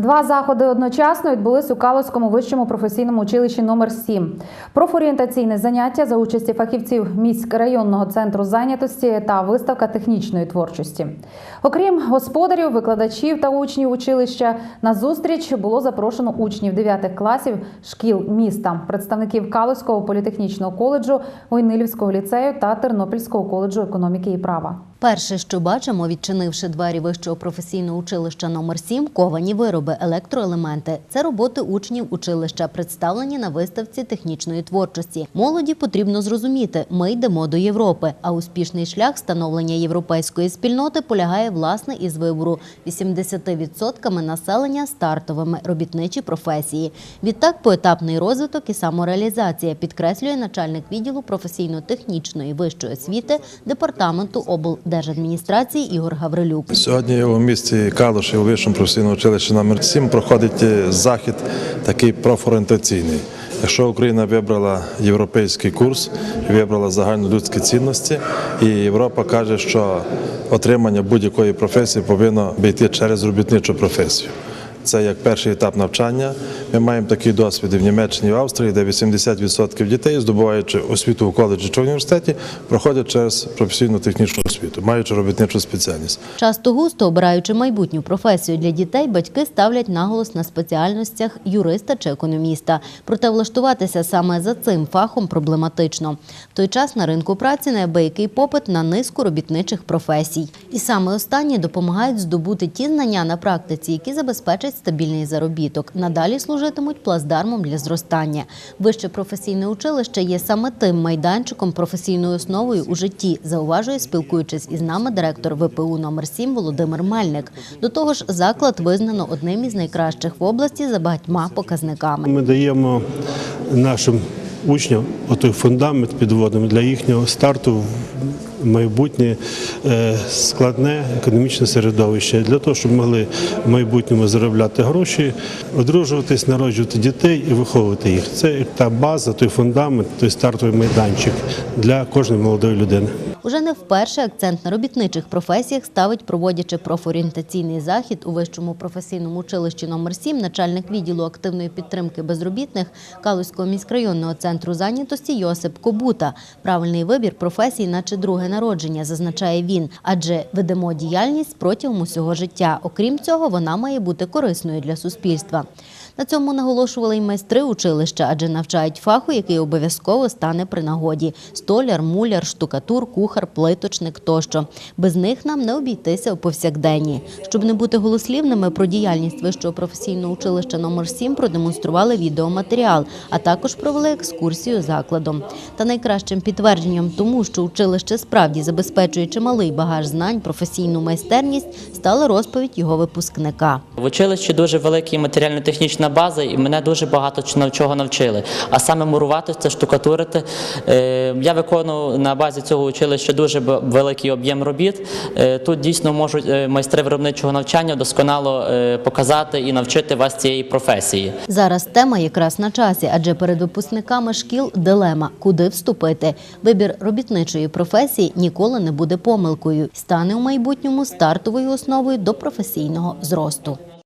Два заходи одночасно відбулись у Калузькому вищому професійному училищі номер 7 Профорієнтаційне заняття за участі фахівців міськрайонного центру зайнятості та виставка технічної творчості. Окрім господарів, викладачів та учнів училища, на зустріч було запрошено учнів 9 класів шкіл міста, представників Калузького політехнічного коледжу, Ойнилівського ліцею та Тернопільського коледжу економіки і права. Перше, що бачимо, відчинивши двері вищого професійного училища номер 7 ковані вироби, електроелементи. Це роботи учнів училища, представлені на виставці технічної творчості. Молоді потрібно зрозуміти, ми йдемо до Європи, а успішний шлях становлення європейської спільноти полягає власне із вибору 80% населення стартовими робітничі професії. Відтак поетапний розвиток і самореалізація підкреслює начальник відділу професійно-технічної вищої освіти департаменту облдержадміністрації Ігор Гаврилюк. Сьогодні у місті Калуші у вищому професійному училищі номер 7 проходить е, захід такий профорієнтаційний. Якщо Україна вибрала європейський курс, вибрала загальнолюдські цінності, і Європа каже, що отримання будь-якої професії повинно бійти через робітничу професію. Це як перший етап навчання. Ми маємо такий досвід в Німеччині в Австрії, де 80% дітей, здобуваючи освіту у коледжі чи університеті, проходять через професійну технічну освіту, маючи робітничу спеціальність. Часто густо обираючи майбутню професію для дітей, батьки ставлять наголос на спеціальностях юриста чи економіста. Проте влаштуватися саме за цим фахом проблематично. В той час на ринку праці неабиякий попит на низку робітничих професій. І саме останні допомагають здобути ті знання на практиці, які забезпечать стабільний заробіток. Надалі служитимуть плацдармом для зростання. Вище професійне училище є саме тим майданчиком професійною основою у житті, зауважує, спілкуючись із нами директор ВПУ номер 7 Володимир Мельник. До того ж, заклад визнано одним із найкращих в області за багатьма показниками. Ми даємо нашим учням отой фундамент підводимо для їхнього старту майбутнє е, складне економічне середовище для того, щоб могли в майбутньому заробляти гроші, одружуватись, народжувати дітей і виховувати їх. Це та база, той фундамент, той стартовий майданчик для кожної молодої людини. Уже не вперше акцент на робітничих професіях ставить, проводячи профорієнтаційний захід у вищому професійному училищі номер 7 начальник відділу активної підтримки безробітних Калузького міськрайонного центру зайнятості Йосип Кобута. Правильний вибір професій, наче друге народження, зазначає він, адже ведемо діяльність протягом усього життя. Окрім цього, вона має бути корисною для суспільства. На цьому наголошували й майстри училища, адже навчають фаху, який обов'язково стане при нагоді: столяр, муляр, штукатур, кухар, плиточник тощо. Без них нам не обійтися у повсякденні. Щоб не бути голослівними про діяльність вищого професійного училища номер 7 продемонстрували відеоматеріал, а також провели екскурсію закладом. Та найкращим підтвердженням тому, що училище справді забезпечує чималий багаж знань, професійну майстерність, стала розповідь його випускника. В училищі дуже велика матеріально-технічна база, і мене дуже багато чого- навчили. А саме мурувати, це штукатурити. Е, Я виконую на базі цього училища дуже великий об'єм робіт. Е, Тут дійсно можуть е, майстри виробничого навчання досконало показати і навчити вас цієї професії. Зараз тема якраз на часі, адже перед випускниками шкіл дилема, куди вступити. Вибір робітничої професії ніколи не буде помилкою, стане у майбутньому стартовою основою до професійного зросту.